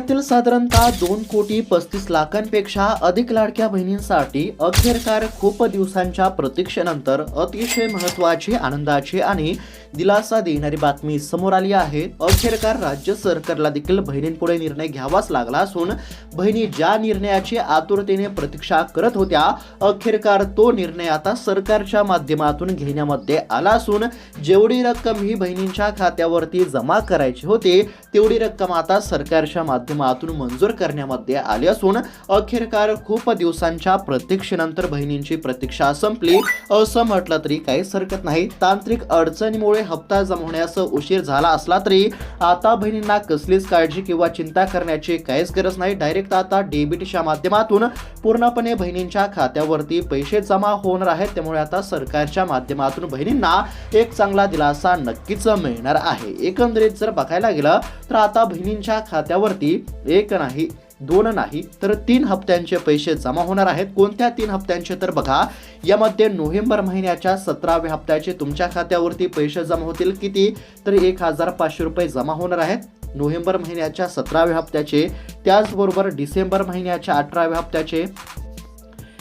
राज्यातील साधारणतः दोन कोटी पस्तीस लाखांपेक्षा अधिक लाडक्या बहिणींसाठी अखेरकार खूप दिवसांच्या प्रतीक्षेनंतर अतिशय महत्वाची आनंदाची आणि दिलासा देणारी बातमी समोर आली आहे. अखेरकार राज्य सरकारला देखील बहिणींपुढे निर्णय घ्यावाच लागला असून बहिणी ज्या निर्णयाची आतुरतेने प्रतीक्षा करत होत्या अखेरकार तो निर्णय आता सरकारच्या माध्यमातून घेण्यामध्ये आला असून जेवढी रक्कम ही बहिणींच्या खात्यावरती जमा करायची होती तेवढी रक्कम आता सरकारच्या माध्यमातून मंजूर करण्यामध्ये आली असून अखेरकार खूप दिवसांच्या प्रतीक्षेनंतर बहिणींची प्रतीक्षा संपली. असं म्हटलं तरी काहीच हरकत नाही. तांत्रिक अडचणीमुळे हप्ता जमवण्यास उशीर झाला असला तरी आता बहिणींना कसलीच काळजी किंवा चिंता करण्याची काहीच गरज नाही. डायरेक्ट आता डेबिटच्या माध्यमातून पूर्णपणे बहिणींच्या खात्यावरती पैसे जमा होणार आहेत. त्यामुळे आता सरकारच्या माध्यमातून बहिणींना एक चांगला दिलासा नक्कीच मिळणार आहे. एकंदरीत जर बघायला गेलं तर आता बहिणींच्या खात्यावरती एक नाही दोन नाही तर तीन हप्त्यांचे पैसे जमा होणार आहेत. कोणत्या तीन हप्त्यांचे? तर बघा यामध्ये नोव्हेंबर महिन्याच्या सतराव्या हप्त्याचे तुमच्या खात्यावरती पैसे जमा होतील. किती? तर एक हजार पाचशे रुपये जमा होणार आहेत. नोव्हेंबर महिन्याच्या सतराव्या हप्त्याचे त्याचबरोबर डिसेंबर महिन्याच्या अठराव्या हप्त्याचे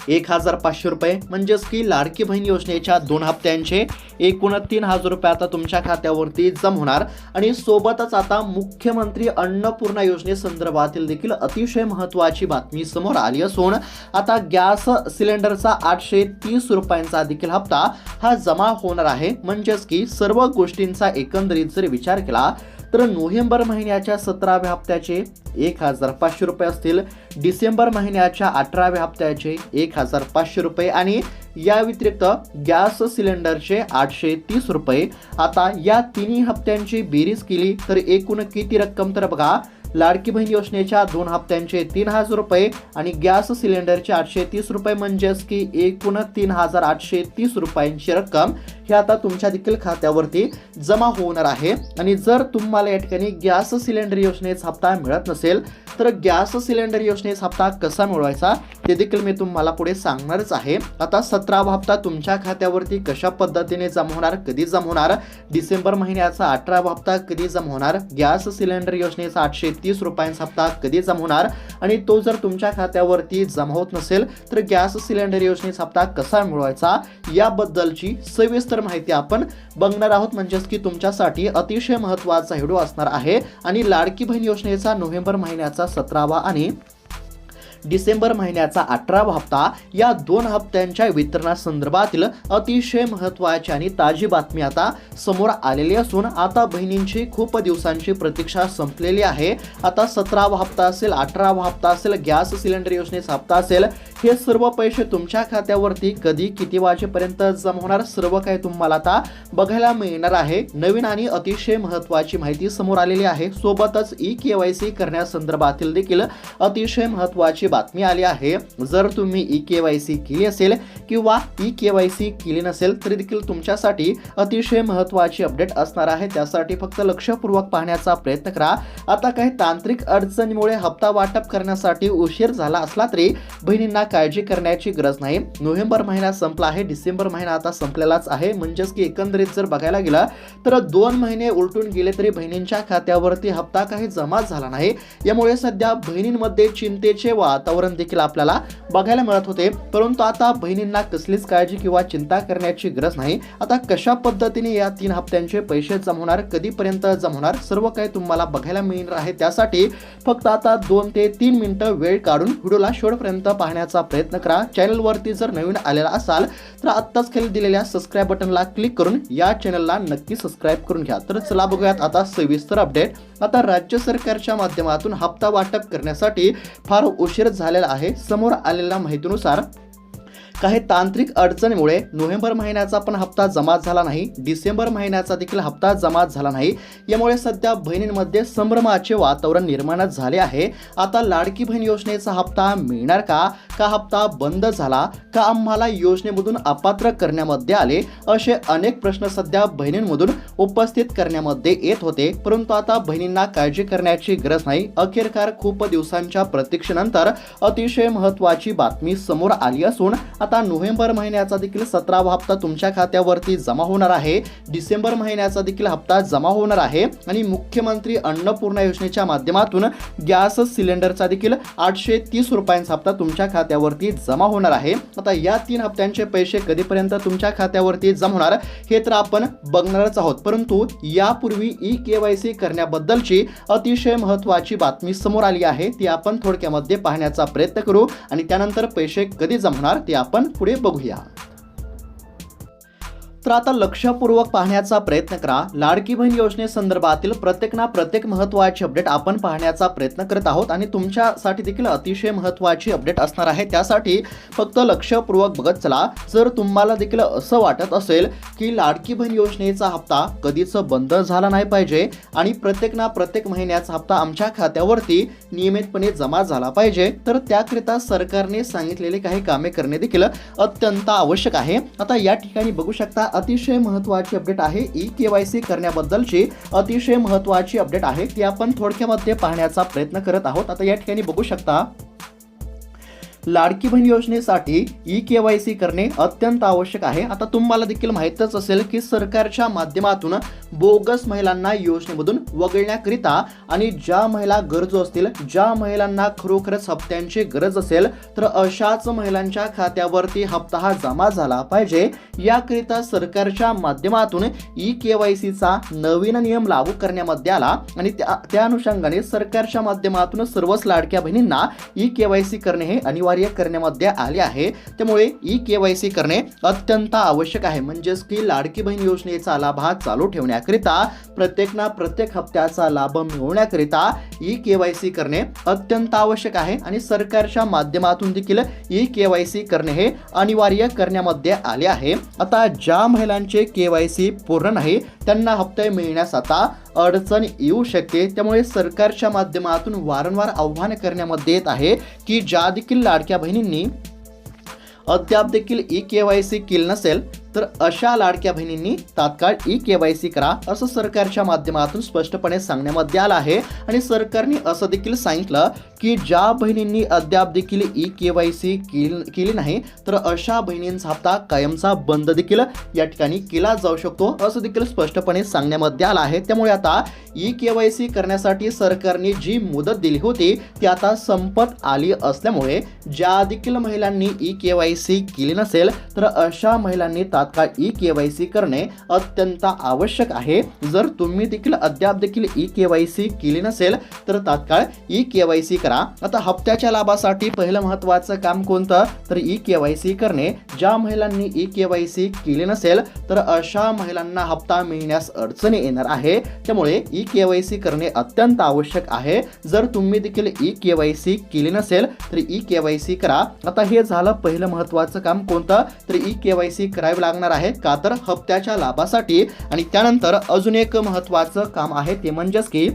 एक हजार पाचशे रुपये. म्हणजेच की लाडकी बहीण योजनेच्या दोन हप्त्यांचे एकूण तीन हजार रुपये आता तुमच्या खात्यावरती जम होणार. आणि सोबतच आता मुख्यमंत्री अन्नपूर्णा योजनेसंदर्भातील देखील अतिशय महत्त्वाची बातमी समोर आली असून आता गॅस सिलेंडरचा आठशे तीस रुपयांचा देखील हप्ता हा जमा होणार आहे. म्हणजेच की सर्व गोष्टींचा एकंदरीत जर विचार केला तर नोव्हेंबर महिन्याच्या सतराव्या हप्त्याचे एक हजार पाचशे रुपये असतील. डिसेंबर महिन्याच्या अठराव्या हप्त्याचे एक हजार पाचशे रुपये आणि या व्यतिरिक्त गॅस सिलेंडरचे आठशे तीस रुपये. आता या तिन्ही हप्त्यांची बेरीज केली तर एकूण किती रक्कम? तर बघा लाडकी बहीण योजनेच्या दोन हप्त्यांचे तीन हजार रुपये आणि गॅस सिलेंडरचे आठशे तीस रुपये म्हणजेच की एकूण तीन हजार आठशे तीस रुपयांची रक्कम ही आता तुमच्या देखील खात्यावरती जमा होणार आहे. आणि जर तुम्हाला या ठिकाणी गॅस सिलेंडर योजनेचा हप्ता मिळत नसेल तर गॅस सिलेंडर योजनेचा हप्ता कसा मिळवायचा ते देखील मी तुम्हाला पुढे सांगणारच आहे. आता सतरावा हप्ता तुमच्या खात्यावरती कशा पद्धतीने जमा होणार कधी जमा होणार? डिसेंबर महिन्याचा अठरावा हप्ता कधी जमा होणार? गॅस सिलेंडर योजनेचा आठशे तीस रुपयांचा हप्ता कधी जमा होणार? आणि तो जर तुमच्या खात्यावरती जमा होत नसेल तर गॅस सिलेंडर योजनेचा हप्ता कसा मिळवायचा? याबद्दलची सविस्तर माहिती आपण बघणार आहोत. म्हणजेच की तुमच्यासाठी अतिशय महत्त्वाचा व्हिडिओ असणार आहे. आणि लाडकी बहीण योजनेचा नोव्हेंबर महिन्याचा सतरावा आणि डिसेंबर महिन्याचा अठरावा हप्ता या दोन हप्त्यांच्या वितरणासंदर्भातील अतिशय महत्त्वाची आणि ताजी बातमी आता समोर आलेली असून आता बहिणींची खूप दिवसांची प्रतीक्षा संपलेली आहे. आता सतरावा हप्ता असेल अठरावा हप्ता असेल गॅस सिलेंडर योजनेचा हप्ता असेल हे सर्व पैसे तुमच्या खात्यावरती कधी किती वाजेपर्यंत जमा होणार? सर्व काही तुम्हाला आता बघायला मिळणार आहे. नवीन आणि अतिशय महत्त्वाची माहिती समोर आलेली आहे. सोबतच ई के वाय सी करण्यासंदर्भातील देखील अतिशय महत्त्वाची बातमी आली आहे जर तुम्ही ई के वाय सी केली असेल किंवा ई के वाय सी केली नसेल तरी देखील तुमच्यासाठी अतिशय महत्त्वाची अपडेट असणार आहे. त्यासाठी फक्त लक्षपूर्वक पाहण्याचा प्रयत्न करा. आता काही तांत्रिक अडचणीमुळे हप्ता वाटप करण्यासाठी उशीर झाला असला तरी बहिणींना काळजी करण्याची गरज नाही. नोव्हेंबर महिना संपला आहे डिसेंबर महिना आता संपलेलाच आहे. म्हणजेच की एकंदरीत जर बघायला गेला तर दोन महिने उलटून गेले तरी बहिणींच्या खात्यावरती हप्ता काही जमा झाला नाही. यामुळे सध्या बहिणींमध्ये चिंतेचे वातावरण देखील आपल्याला बघायला मिळत होते. परंतु आता बहिणींना कसलीच काळजी किंवा चिंता करण्याची गरज नाही. आता कशा पद्धतीने या तीन हप्त्यांचे पैसे जमवणार कधीपर्यंत जमवणार सर्व काही तुम्हाला बघायला मिळणार आहे. त्यासाठी फक्त आता दोन ते तीन मिनिटं वेळ काढून व्हिडिओला शेवटपर्यंत पाहण्याचा प्रयत्न करा. चॅनलवरती जर नवीन आलेला असाल तर आत्ताच खाली दिलेल्या सबस्क्राईब बटनला क्लिक करून या चॅनलला नक्की सबस्क्राईब करून घ्या. तर चला बघूयात आता सविस्तर अपडेट आता राज्य सरकारच्या माध्यमातून हप्ता वाटप करण्यासाठी फार उशीर झालेला आहे. समोर आलेल्या माहितीनुसार काही तांत्रिक अडचणीमुळे नोव्हेंबर महिन्याचा पण हप्ता जमा झाला नाही. डिसेंबर महिन्याचा देखील हप्ता जमा झाला नाही. यामुळे सध्या बहिणींमध्ये संभ्रमाचे वातावरण निर्माण झाले आहे. आता लाडकी बहीण योजनेचा हप्ता मिळणार का? का हप्ता बंद झाला? का आम्हाला योजनेमधून अपात्र करण्यामध्ये आले? असे अनेक प्रश्न सध्या बहिणींमधून उपस्थित करण्यामध्ये येत होते. परंतु आता बहिणींना काळजी करण्याची गरज नाही. अखेरकार खूप दिवसांच्या प्रतीक्षेनंतर अतिशय महत्त्वाची बातमी समोर आली असून आता नोव्हेंबर महिन्याचा देखील सतरावा हप्ता तुमच्या खात्यावरती जमा होणार आहे. डिसेंबर महिन्याचा देखील हप्ता जमा होणार आहे. आणि मुख्यमंत्री अन्नपूर्णा योजनेच्या माध्यमातून गॅस सिलेंडरचा देखील आठशे तीस रुपयांचा हप्ता तुमच्या खात्यावरती जमा होणार आहे. आता या तीन हप्त्यांचे पैसे कधीपर्यंत तुमच्या खात्यावरती जमा होणार हे तर आपण बघणारच आहोत. परंतु यापूर्वी ई के वाय सी करण्याबद्दलची अतिशय महत्त्वाची बातमी समोर आली आहे ती आपण थोडक्यामध्ये पाहण्याचा प्रयत्न करू. आणि त्यानंतर पैसे कधी जमणार ते आपण पुढे बघूया. तर आता लक्षपूर्वक पाहण्याचा प्रयत्न करा. लाडकी बहीण योजनेसंदर्भातील प्रत्येक ना प्रत्येक महत्त्वाची अपडेट आपण पाहण्याचा प्रयत्न करत आहोत आणि तुमच्यासाठी देखील अतिशय महत्त्वाची अपडेट असणार आहे. त्यासाठी फक्त लक्षपूर्वक बघत चला. जर तुम्हाला देखील असं वाटत असेल की लाडकी बहीण योजनेचा हप्ता कधीच बंद झाला नाही पाहिजे आणि प्रत्येक ना प्रत्येक महिन्याचा हप्ता आमच्या खात्यावरती नियमितपणे जमा झाला पाहिजे तर त्याकरिता सरकारने सांगितलेले काही कामे करणे देखील अत्यंत आवश्यक आहे. आता या ठिकाणी बघू शकता अतिशय महत्त्वाची अपडेट आहे ई के वाय सी करण्याबद्दलची. अतिशय महत्त्वाची अपडेट आहे ती आपण थोडक्यामध्ये पाहण्याचा प्रयत्न करत आहोत. आता या ठिकाणी बघू शकता. लाडकी बहीण योजनेसाठी ई के वाय सी करणे अत्यंत आवश्यक आहे. आता तुम्हाला देखील माहीतच असेल की सरकारच्या माध्यमातून बोगस महिलांना योजनेमधून वगळण्याकरिता आणि ज्या महिला गरजू असतील ज्या महिलांना खरोखरच हप्त्यांची गरज असेल तर अशाच महिलांच्या खात्यावरती हप्ता हा जमा झाला पाहिजे. याकरिता सरकारच्या माध्यमातून ई के वाय सीचा नवीन नियम लागू करण्यामध्ये आला आणि त्या त्या अनुषंगाने सरकारच्या माध्यमातून सर्वच लाडक्या बहिणींना ई के वाय सी करणे हे अनिवार्य करण्यामध्ये आले आहे. त्यामुळे ई के वाय सी करणे अत्यंत आवश्यक आहे. म्हणजेच की लाडकी बहीण योजनेचा लाभ हा चालू ठेवण्याकरिता प्रत्येकना प्रत्येक हप्त्याचा लाभ मिळवण्याकरिता ई के वाय सी करणे अत्यंत आवश्यक आहे. आणि सरकारच्या माध्यमातून देखील ई के वाय सी करणे हे अनिवार्य करण्यामध्ये आले आहे. आता ज्या महिलांचे के वाय सी पूर्ण नाही त्यांना हप्ते मिळण्यास आता अडचण येऊ शकते. त्यामुळे सरकारच्या माध्यमातून वारंवार आव्हान करण्यामध्ये येत आहे की ज्या देखील लाडक्या बहिणींनी अद्याप देखील ई के वाय सी केली नसेल तर अशा लाडक्या बहिणींनी तात्काळ ई के वाय सी करा असं सरकारच्या माध्यमातून स्पष्टपणे सांगण्यामध्ये आलं आहे. आणि सरकारने असं देखील सांगितलं की ज्या बहिणींनी अद्याप देखील ई के वाय सी केली नाही तर अशा बहिणींचा हप्ता कायमचा बंद देखील या ठिकाणी केला जाऊ शकतो असं देखील स्पष्टपणे सांगण्यामध्ये आलं आहे. त्यामुळे आता ई के वाय सी करण्यासाठी सरकारने जी मुदत दिली होती ती आता संपत आली असल्यामुळे ज्या देखील महिलांनी ई के वाय सी केली नसेल तर अशा महिलांनी तात्काळ ई के वाय सी करणे अत्यंत आवश्यक आहे. जर तुम्ही देखील अद्याप देखील ई के वाय सी केली नसेल तर तात्काळ ई के वाय सी करा. आता हप्त्याच्या लाभासाठी पहिलं महत्त्वाचं काम कोणतं? तर ई के वाय सी करणे. ज्या महिलांनी ई के वाय सी केली नसेल तर अशा महिलांना हप्ता मिळण्यास अडचणी येणार आहे. त्यामुळे ई के वाय सी करणे अत्यंत आवश्यक आहे. जर तुम्ही देखील ई के वाय सी केली नसेल तर ई के वाय सी करा. आता हे झालं पहिलं महत्त्वाचं काम कोणतं? तर ई के वाय सी करावे लागणार आहे. का तर हप्त्याच्या लाभासाठी आणि त्यानंतर अजून एक महत्त्वाचं काम आहे ते म्हणजेच की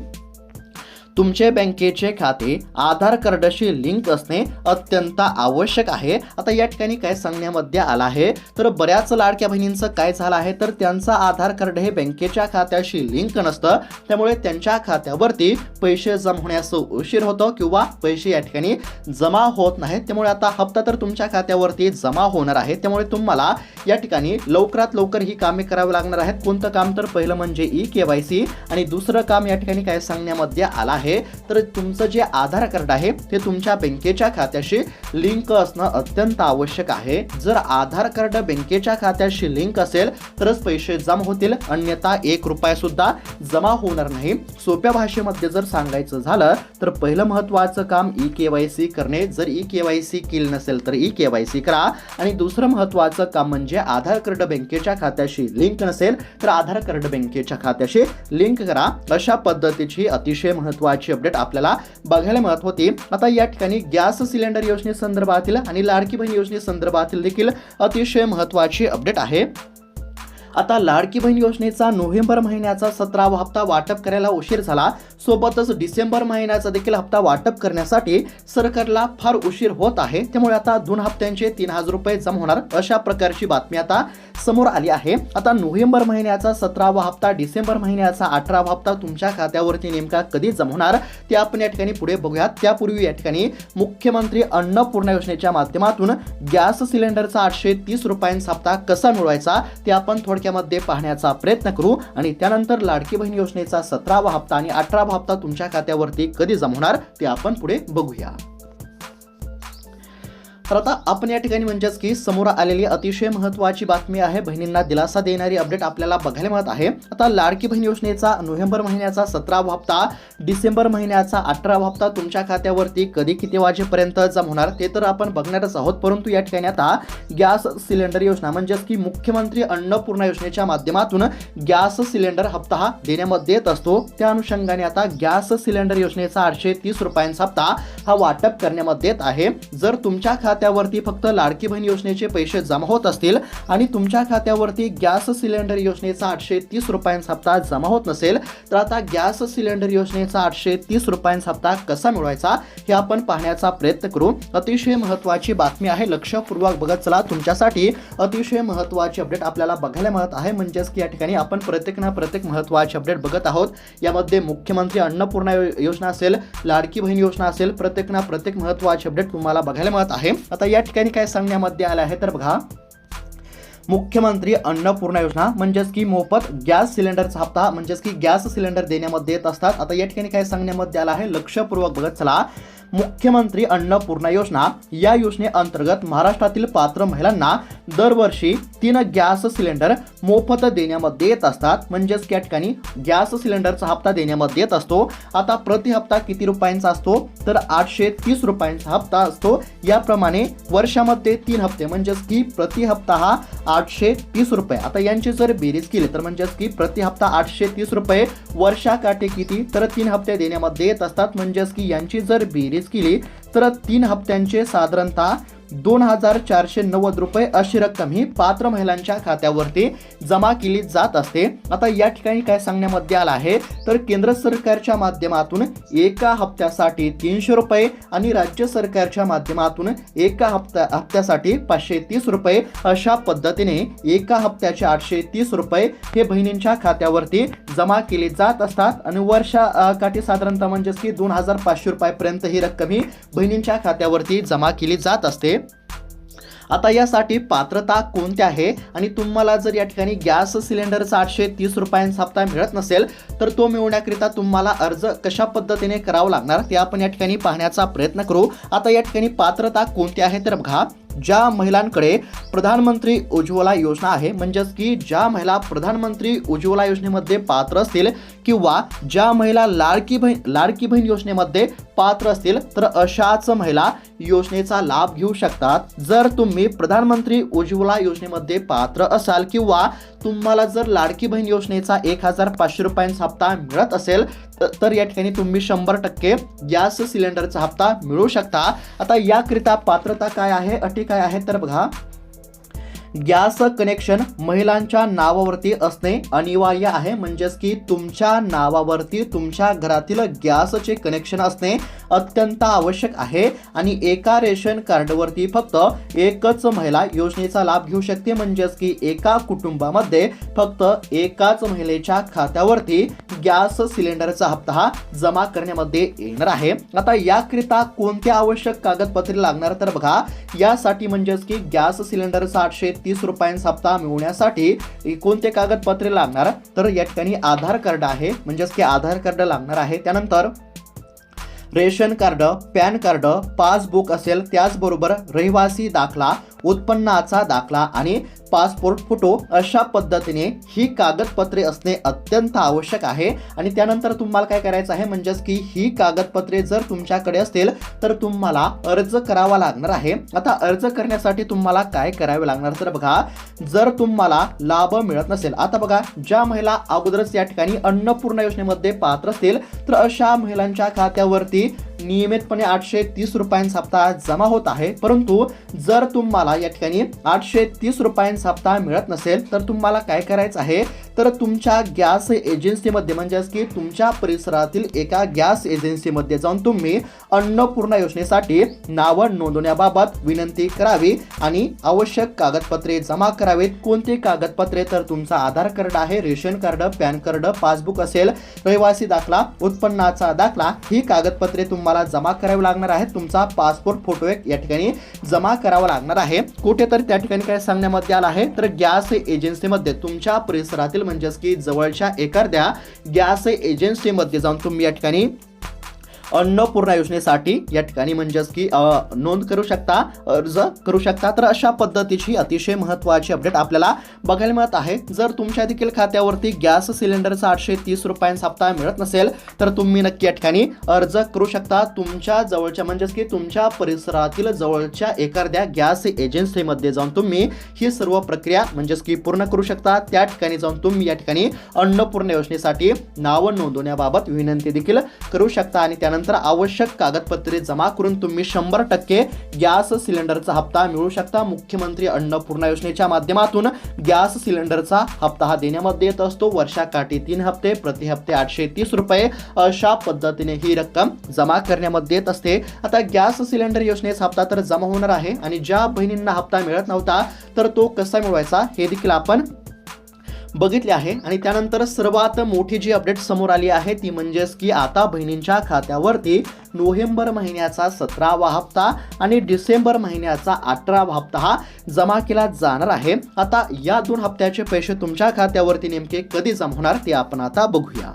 तुमचे बँकेचे खाते आधार कार्डशी लिंक असणे अत्यंत आवश्यक आहे. आता या ठिकाणी काय सांगण्यामध्ये आलं आहे? तर बऱ्याच लाडक्या बहिणींचं काय झालं आहे? तर त्यांचं आधार कार्ड हे बँकेच्या खात्याशी लिंक नसतं. त्यामुळे त्यांच्या खात्यावरती पैसे जमा होण्यास उशीर होतो किंवा पैसे या ठिकाणी जमा होत नाहीत. त्यामुळे आता हप्ता तर तुमच्या खात्यावरती जमा होणार आहे. त्यामुळे तुम्हाला या ठिकाणी लवकरात लवकर ही कामे करावी लागणार आहेत. कोणतं काम? तर पहिलं म्हणजे ई के वाय सी आणि दुसरं काम या ठिकाणी काय सांगण्यामध्ये आलं आहे? तर तुमचं जे आधार कार्ड आहे ते तुमच्या बँकेच्या खात्याशी लिंक असणं अत्यंत आवश्यक आहे. जर आधार कार्ड बँकेच्या खात्याशी लिंक असेल तरच पैसे जमा होतील. अन्यथा एक रुपया सुद्धा जमा होणार नाही. सोप्या भाषेमध्ये जर सांगायचं झालं तर पहिलं महत्वाचं काम ई के वाय सी करणे. जर ई के वाय सी केली नसेल तर ई के वाय सी करा. आणि दुसरं महत्त्वाचं काम म्हणजे आधार कार्ड बँकेच्या खात्याशी लिंक नसेल तर आधार कार्ड बँकेच्या खात्याशी लिंक करा. अशा पद्धतीची अतिशय महत्त्वाची अपडेट आपल्याला बघायला मिळत होती. आता या ठिकाणी गॅस सिलेंडर योजनेसंदर्भातील आणि लाडकी बहीण योजनेसंदर्भातील देखील अतिशय महत्त्वाची अपडेट आहे. आता लाडकी बहीण योजनेचा नोव्हेंबर महिन्याचा सतरावा हप्ता वाटप करायला उशीर झाला. सोबतच डिसेंबर महिन्याचा देखील हप्ता वाटप करण्यासाठी सरकारला फार उशीर होत आहे. त्यामुळे आता दोन हप्त्यांचे तीन हजार रुपये जमा होणार अशा प्रकारची बातमी आता समोर आली आहे. आता नोव्हेंबर महिन्याचा सतरावा हप्ता डिसेंबर महिन्याचा अठरावा हप्ता तुमच्या खात्यावरती नेमका कधी जमा होणार? ते आपण या ठिकाणी पुढे बघूयात. त्यापूर्वी या ठिकाणी मुख्यमंत्री अन्नपूर्णा योजनेच्या माध्यमातून गॅस सिलेंडरचा आठशे तीस रुपयांचा हप्ता कसा मिळवायचा ते आपण थोडक्यामध्ये पाहण्याचा प्रयत्न करू. आणि त्यानंतर लाडकी बहीण योजनेचा सतरावा हप्ता आणि अठरावा हप्ता तुमच्या खात्यावरती कधी जमा होणार ते आपण पुढे बघूया. तर आता आपण या ठिकाणी म्हणजेच की समोर आलेली अतिशय महत्त्वाची बातमी आहे. बहिणींना दिलासा देणारी अपडेट आपल्याला बघायला मिळत आहे. आता लाडकी बहीण योजनेचा नोव्हेंबर महिन्याचा सतरावा हप्ता डिसेंबर महिन्याचा अठरावा हप्ता तुमच्या खात्यावरती कधी किती वाजेपर्यंत जमा होणार ते तर आपण बघणारच आहोत. परंतु या ठिकाणी आता गॅस सिलेंडर योजना म्हणजेच की मुख्यमंत्री अन्नपूर्णा योजनेच्या माध्यमातून गॅस सिलेंडर हप्ता हा देण्यामध्ये येत असतो. त्या अनुषंगाने आता गॅस सिलेंडर योजनेचा आठशे तीस रुपयांचा हप्ता हा वाटप करण्यामध्ये येत आहे. जर तुमच्या खात्या खात्यावरती फक्त लाडकी बहीण योजनेचे पैसे जमा होत असतील आणि तुमच्या खात्यावरती गॅस सिलेंडर योजनेचा आठशे तीस रुपयांचा हप्ता जमा होत नसेल तर आता गॅस सिलेंडर योजनेचा आठशे तीस रुपयांचा हप्ता कसा मिळवायचा हे आपण पाहण्याचा प्रयत्न करू. अतिशय महत्त्वाची बातमी आहे. लक्षपूर्वक बघत चला तुमच्यासाठी. अतिशय महत्त्वाची अपडेट आपल्याला बघायला मिळत आहे. म्हणजेच की या ठिकाणी आपण प्रत्येक ना प्रत्येक महत्त्वाची अपडेट बघत आहोत. यामध्ये मुख्यमंत्री अन्नपूर्णा योजना असेल लाडकी बहीण योजना असेल प्रत्येक ना प्रत्येक महत्त्वाची अपडेट तुम्हाला बघायला मिळत आहे. आता या ठिकाणी काय सांगण्यामध्ये आलं आहे तर बघा. मुख्यमंत्री अन्नपूर्णा योजना म्हणजेच की मोफत गॅस सिलेंडरचा हप्ता म्हणजेच की गॅस सिलेंडर देण्यामध्ये येत असतात. आता या ठिकाणी काय सांगण्यामध्ये आलं आहे लक्षपूर्वक बघत चला. मुख्यमंत्री अन्नपूर्णा योजना या योजनेअंतर्गत महाराष्ट्रातील पात्र महिलांना दरवर्षी तीन गॅस सिलेंडर मोफत देण्यामध्ये येत असतात. म्हणजेच या ठिकाणी गॅस सिलेंडरचा हप्ता देण्यामध्ये येत असतो. आता प्रति हप्ता किती रुपयांचा असतो? तर आठशे तीस रुपयांचा हप्ता असतो. याप्रमाणे वर्षामध्ये तीन हप्ते म्हणजेच की प्रति हप्ता हा आठशे तीस रुपये. आता यांची जर बेरीज केली तर म्हणजेच की प्रति हप्ता आठशे तीस रुपये. वर्षाकाठी किती? तर तीन हप्ते देण्यामध्ये येत असतात. म्हणजेच की यांची जर बेरीज केली. तर तीन हप्त्यांचे साधारणतः दोन हजार चारशे नव्वद रुपये अशी रक्कम ही पात्र महिलांच्या खात्यावरती जमा केली जात असते. आता या ठिकाणी काय सांगण्यामध्ये आलं आहे? तर केंद्र सरकारच्या माध्यमातून एका हप्त्यासाठी तीनशे रुपये आणि राज्य सरकारच्या माध्यमातून एका हप्त्या हप्त्यासाठी पाचशे तीस रुपये अशा पद्धतीने एका हप्त्याचे आठशे तीस रुपये हे बहिणींच्या खात्यावरती जमा केले जात असतात. आणि वर्षा काठी साधारणतः म्हणजेच की दोन हजार पाचशे रुपयापर्यंत ही रक्कम ही बहिणींच्या खात्यावरती जमा केली जात असते. आता यासाठी पात्रता कोणती आहे? आणि तुम्हाला जर या ठिकाणी गॅस सिलेंडरचा आठशे तीस रुपयांचा हप्ता मिळत नसेल तर तो मिळवण्याकरिता तुम्हाला अर्ज कशा पद्धतीने करावा लागणार? ते आपण या ठिकाणी पाहण्याचा प्रयत्न करू. आता या ठिकाणी पात्रता कोणती आहे? तर बघा ज्या महिलांकडे प्रधानमंत्री उज्ज्वला योजना आहे म्हणजेच की ज्या महिला प्रधानमंत्री उज्ज्वला योजनेमध्ये पात्र असतील किंवा ज्या महिला लाडकी बहीण लाडकी बहीण योजनेमध्ये पात्र असतील तर अशाच महिला योजनेचा लाभ घेऊ शकतात. जर तुम्ही प्रधानमंत्री उज्ज्वला योजनेमध्ये पात्र असाल किंवा तुम्हाला जर लाडकी बहीण योजनेचा एक हजार पाचशे रुपयांचा हप्ता मिळत असेल तर या ठिकाणी तुम्ही शंभर टक्के गॅस सिलेंडरचा हप्ता मिळू शकता. आता याकरिता पात्रता काय आहे अटी काय आहे तर बघा. गॅस कनेक्शन महिलांच्या नावावरती असणे अनिवार्य आहे. म्हणजेच की तुमच्या नावावरती तुमच्या घरातील गॅसचे कनेक्शन असणे अत्यंत आवश्यक आहे. आणि एका रेशन कार्डवरती फक्त एकच महिला योजनेचा लाभ घेऊ शकते. म्हणजेच की एका कुटुंबामध्ये फक्त एकाच महिलेच्या खात्यावरती गॅस सिलेंडरचा हप्ता हा जमा करण्यामध्ये येणार आहे. आता याकरिता कोणते आवश्यक कागदपत्रे लागणार? तर बघा यासाठी म्हणजेच की गॅस सिलेंडरचा आठशे तीस रुपयांचा हप्ता मिळवण्यासाठी कोणते कागदपत्रे लागणार? तर या ठिकाणी आधार कार्ड आहे. म्हणजेच की आधार कार्ड लागणार आहे. त्यानंतर ration card PAN card passbook असेल त्याचबरोबर रहिवासी दाखला उत्पन्नाचा दाखला आणि पासपोर्ट फोटो अशा पद्धतीने ही कागदपत्रे असणे अत्यंत आवश्यक आहे. आणि त्यानंतर तुम्हाला काय करायचं आहे? म्हणजेच की ही कागदपत्रे जर तुमच्याकडे असतील तर तुम्हाला अर्ज करावा लागणार आहे. आता अर्ज करण्यासाठी तुम्हाला काय करावे लागणार? तर बघा जर तुम्हाला लाभ मिळत नसेल आता बघा ज्या महिला अगोदरच या ठिकाणी अन्नपूर्णा योजनेमध्ये पात्र असतील तर अशा महिलांच्या खात्यावरती नियमितपणे आठशे तीस रुपयांचा हप्ता जमा होत आहे. परंतु जर तुम्हाला या ठिकाणी आठशे तीस रुपयांचा हप्ता मिळत नसेल तर तुम्हाला काय करायचं आहे? तर तुमच्या गॅस एजन्सीमध्ये म्हणजेच की तुमच्या परिसरातील एका गॅस एजन्सीमध्ये जाऊन तुम्ही अन्नपूर्णा योजनेसाठी नावं नोंदवण्याबाबत विनंती करावी आणि आवश्यक कागदपत्रे जमा करावीत. कोणती कागदपत्रे? तर तुमचा आधार कार्ड आहे ration card PAN card passbook असेल रहिवासी दाखला उत्पन्नाचा दाखला ही कागदपत्रे तुम्हाला जमा करावी लागणार आहेत. तुमचा पासपोर्ट फोटो एक या ठिकाणी जमा करावा लागणार आहे. कुठे तर त्या ठिकाणी काय सांगण्यामध्ये आलं आहे. तर गॅस एजन्सीमध्ये तुमच्या परिसरातील म्हणजेच की जवळच्या एखाद्या गॅस एजन्सीमध्ये जाऊन तुम्ही या ठिकाणी अन्नपूर्णा योजनेसाठी या ठिकाणी म्हणजेच की नोंद करू शकता अर्ज करू शकता. तर अशा पद्धतीची अतिशय महत्त्वाची अपडेट आपल्याला बघायला मिळत आहे. जर तुमच्या देखील खात्यावरती गॅस सिलेंडरचा आठशे तीस रुपयांचा हप्ता मिळत नसेल तर तुम्ही नक्की या ठिकाणी अर्ज करू शकता. तुमच्या जवळच्या म्हणजेच की तुमच्या परिसरातील जवळच्या एखाद्या गॅस एजन्सीमध्ये जाऊन तुम्ही ही सर्व प्रक्रिया म्हणजेच की पूर्ण करू शकता. त्या ठिकाणी जाऊन तुम्ही या ठिकाणी अन्नपूर्णा योजनेसाठी नावं नोंदवण्याबाबत विनंती देखील करू शकता आणि त्यानंतर आवश्यक कागदपत्रे जमा करून तुम्ही शंभर टक्के गॅस सिलेंडरचा हप्ता मिळू शकता. मुख्यमंत्री अन्नपूर्णा योजनेच्या माध्यमातून गॅस सिलेंडरचा हप्ता हा देण्यामध्ये येत असतो. वर्षाकाठी तीन हप्ते प्रति हप्ते आठशे तीस रुपये अशा पद्धतीने ही रक्कम जमा करण्यामध्ये येत असते. आता गॅस सिलेंडर योजनेचा हप्ता तर जमा होणार आहे आणि ज्या बहिणींना हप्ता मिळत नव्हता तर तो कसा मिळवायचा हे देखील आपण बघितले आहे. आणि त्यानंतर सर्वात मोठी जी अपडेट समोर आली आहे ती म्हणजेच की आता बहिणींच्या खात्यावरती नोव्हेंबर महिन्याचा सतरावा हप्ता आणि डिसेंबर महिन्याचा अठरावा हप्ता हा जमा केला जाणार आहे. आता या दोन हप्त्याचे पैसे तुमच्या खात्यावरती नेमके कधी जमा होणार ते आपण आता बघूया.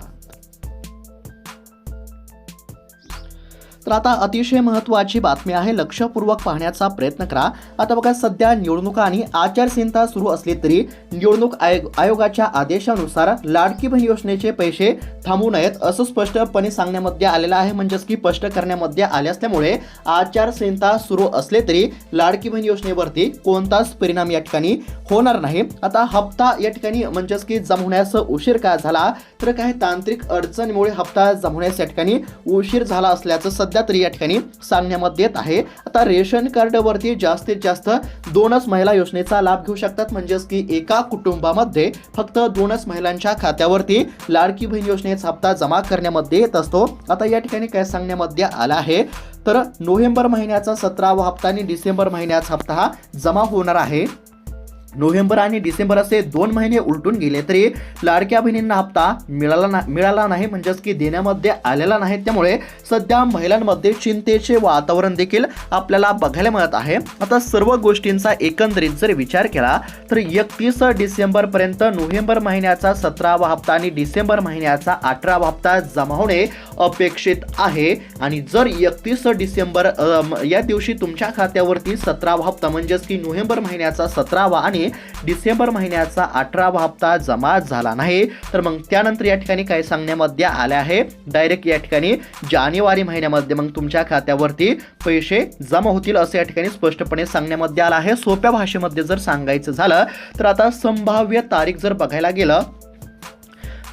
तर आता अतिशय महत्त्वाची बातमी आहे लक्षपूर्वक पाहण्याचा प्रयत्न करा. आता बघा सध्या निवडणुका आणि आचारसंहिता सुरू असली तरी निवडणूक आयोग आयोगाच्या आदेशानुसार लाडकी बहीण योजनेचे पैसे थांबू नयेत असं स्पष्टपणे सांगण्यामध्ये आलेलं आहे. म्हणजेच की स्पष्ट करण्यामध्ये आले असल्यामुळे आचारसंहिता सुरू असले तरी लाडकी बहीण योजनेवरती कोणताच परिणाम या ठिकाणी होणार नाही. आता हप्ता या ठिकाणी म्हणजेच की जमवण्यास उशीर का झाला? तर काही तांत्रिक अडचणीमुळे हप्ता जमवण्यास या ठिकाणी उशीर झाला असल्याचं सध्या तरी या ठिकाणी सांगण्यामध्ये येत आहे. आता रेशन कार्डवरती जास्तीत जास्त दोनच महिला योजनेचा लाभ घेऊ शकतात. म्हणजेच की एका कुटुंबामध्ये फक्त दोनच महिलांच्या खात्यावरती लाडकी बहीण योजनेचा हप्ता जमा करण्यामध्ये येत असतो. आता या ठिकाणी काय सांगण्यामध्ये आलं आहे. तर नोव्हेंबर महिन्याचा सतरावा हप्ता आणि डिसेंबर महिन्याचा हप्ता हा जमा होणार आहे. नोव्हेंबर आणि डिसेंबर असे दोन महिने उलटून गेले तरी लाडक्या बहिणींना हप्ता मिळाला ना मिळाला नाही म्हणजेच की देण्यामध्ये आलेला नाही. त्यामुळे सध्या महिलांमध्ये चिंतेचे वातावरण देखील आपल्याला बघायला मिळत आहे. आता सर्व गोष्टींचा एकंदरीत जर विचार केला तर एकतीस डिसेंबरपर्यंत नोव्हेंबर महिन्याचा सतरावा हप्ता आणि डिसेंबर महिन्याचा अठरावा हप्ता जमा होणे अपेक्षित आहे. आणि जर एकतीस डिसेंबर या दिवशी तुमच्या खात्यावरती सतरावा हप्ता म्हणजेच की नोव्हेंबर महिन्याचा सतरावा आणि डिसेंबर महिन्याचा अठरावा हप्ता जमा झाला नाही. तर मग त्यानंतर या ठिकाणी काय सांगण्यामध्ये आले आहे. डायरेक्ट या ठिकाणी जानेवारी महिन्यामध्ये मग तुमच्या खात्यावरती पैसे जमा होतील असं या ठिकाणी स्पष्टपणे सांगण्यामध्ये आलं आहे. सोप्या भाषेमध्ये जर सांगायचं झालं तर आता संभाव्य तारीख जर बघायला गेलं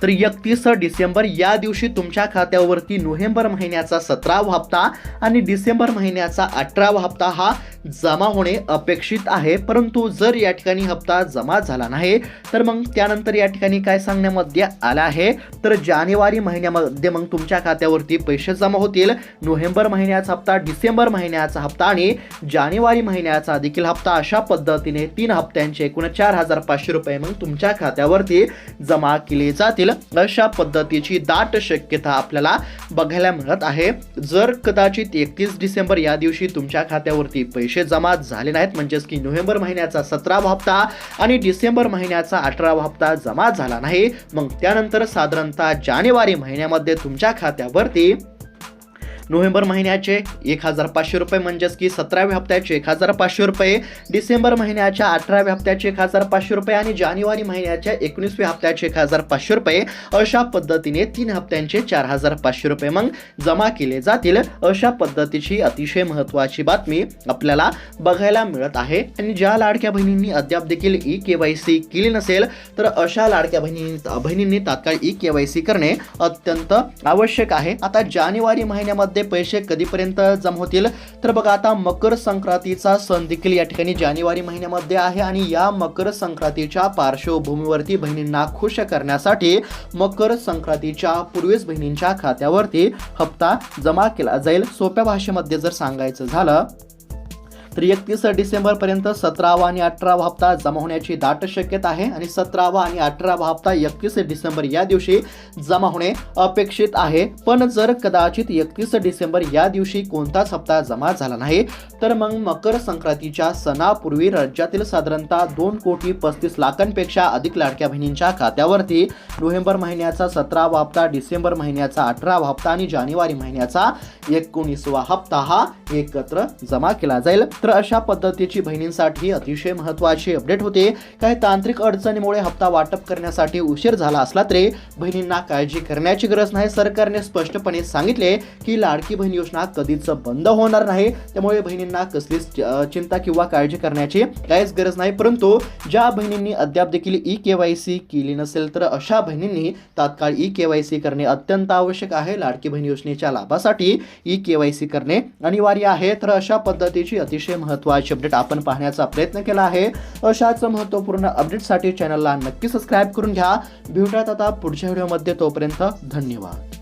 तर एकतीस डिसेंबर या दिवशी तुमच्या खात्यावरती नोव्हेंबर महिन्याचा सतरावा हप्ता आणि डिसेंबर महिन्याचा अठरावा हप्ता हा जमा होणे अपेक्षित आहे. परंतु जर या ठिकाणी हप्ता जमा झाला नाही तर मग त्यानंतर या ठिकाणी काय सांगण्यामध्ये आलं आहे? तर जानेवारी महिन्यामध्ये मग तुमच्या खात्यावरती पैसे जमा होतील. नोव्हेंबर महिन्याचा हप्ता डिसेंबर महिन्याचा हप्ता आणि जानेवारी महिन्याचा देखील हप्ता अशा पद्धतीने तीन हप्त्यांचे एकूण चार हजार पाचशे रुपये मग तुमच्या खात्यावरती जमा केले जातील. अशा पद्धतीची दाट शक्यता आपल्याला बघायला मिळत आहे. जर कदाचित एकतीस डिसेंबर या दिवशी तुमच्या खात्यावरती पैसे जमा झाले नाहीत म्हणजेच की नोव्हेंबर महिन्याचा सतरावा हप्ता आणि डिसेंबर महिन्याचा अठरावा हप्ता जमा झाला नाही मग त्यानंतर साधारणतः जानेवारी महिन्यामध्ये तुमच्या खात्यावरती नोव्हेंबर महिन्याचे एक हजार पाचशे रुपये म्हणजेच की सतराव्या हप्त्याचे एक हजार पाचशे रुपये डिसेंबर महिन्याच्या अठराव्या हप्त्याचे एक हजार पाचशे रुपये आणि जानेवारी महिन्याच्या एकोणीसव्या हप्त्याचे एक हजार पाचशे रुपये. अशा पद्धतीने तीन हप्त्यांचे चार हजार पाचशे रुपये मग जमा केले जातील. अशा पद्धतीची अतिशय महत्त्वाची बातमी आपल्याला बघायला मिळत आहे. आणि ज्या लाडक्या बहिणींनी अद्याप देखील ई के वाय सी केली नसेल तर अशा लाडक्या बहिणी बहिणींनी तात्काळ ई के वाय सी करणे अत्यंत आवश्यक आहे. आता जानेवारी महिन्यामध्ये ते पैसे कधीपर्यंत जमा होतील? तर बघा आता मकर संक्रांतीचा सण देखील या ठिकाणी जानेवारी महिन्यामध्ये आहे आणि या मकर संक्रांतीच्या पार्श्वभूमीवरती बहिणींना खुश करण्यासाठी मकर संक्रांतीच्या पूर्वीच बहिणींच्या खात्यावरती हप्ता जमा केला जाईल. सोप्या भाषेमध्ये जर सांगायचं झालं तर एकतीस डिसेंबरपर्यंत सतरावा आणि अठरावा हप्ता जमा होण्याची दाट शक्यता आहे आणि सतरावा आणि अठरावा हप्ता एकतीस डिसेंबर या दिवशी जमा होणे अपेक्षित आहे. पण जर कदाचित एकतीस डिसेंबर या दिवशी कोणताच हप्ता जमा झाला नाही तर मग मकर संक्रांतीच्या सणापूर्वी राज्यातील साधारणतः दोन कोटी पस्तीस लाखांपेक्षा अधिक लाडक्या बहिणींच्या खात्यावरती नोव्हेंबर महिन्याचा सतरावा हप्ता डिसेंबर महिन्याचा अठरावा हप्ता आणि जानेवारी महिन्याचा एकोणीसवा हप्ता हा एकत्र जमा केला जाईल. तर अशा पद्धतीची बहिणींसाठी अतिशय महत्त्वाचे अपडेट होते. काही तांत्रिक अडचणीमुळे हप्ता वाटप करण्यासाठी उशीर झाला असला तरी बहिणींना काळजी करण्याची गरज नाही. सरकारने स्पष्टपणे सांगितले की लाडकी बहीण योजना कधीच बंद होणार नाही. त्यामुळे बहिणींना कसलीच चिंता किंवा काळजी करण्याची काहीच गरज नाही. परंतु ज्या बहिणींनी अद्याप देखील ई के वाय सी केली नसेल तर अशा बहिणींनी तात्काळ ई के वाय सी करणे अत्यंत आवश्यक आहे. लाडकी बहीण योजनेच्या लाभासाठी ई के वाय सी करणे अनिवार्य आहे. तर अशा पद्धतीची अतिशय महत्त्वाचे अपडेट आपण पाहण्याचा प्रयत्न केला आहे. अशाच महत्त्वपूर्ण अपडेटसाठी चॅनलला नक्की सबस्क्राईब करून घ्या. भेटूयात आता पुढच्या व्हिडिओमध्ये तोपर्यंत धन्यवाद.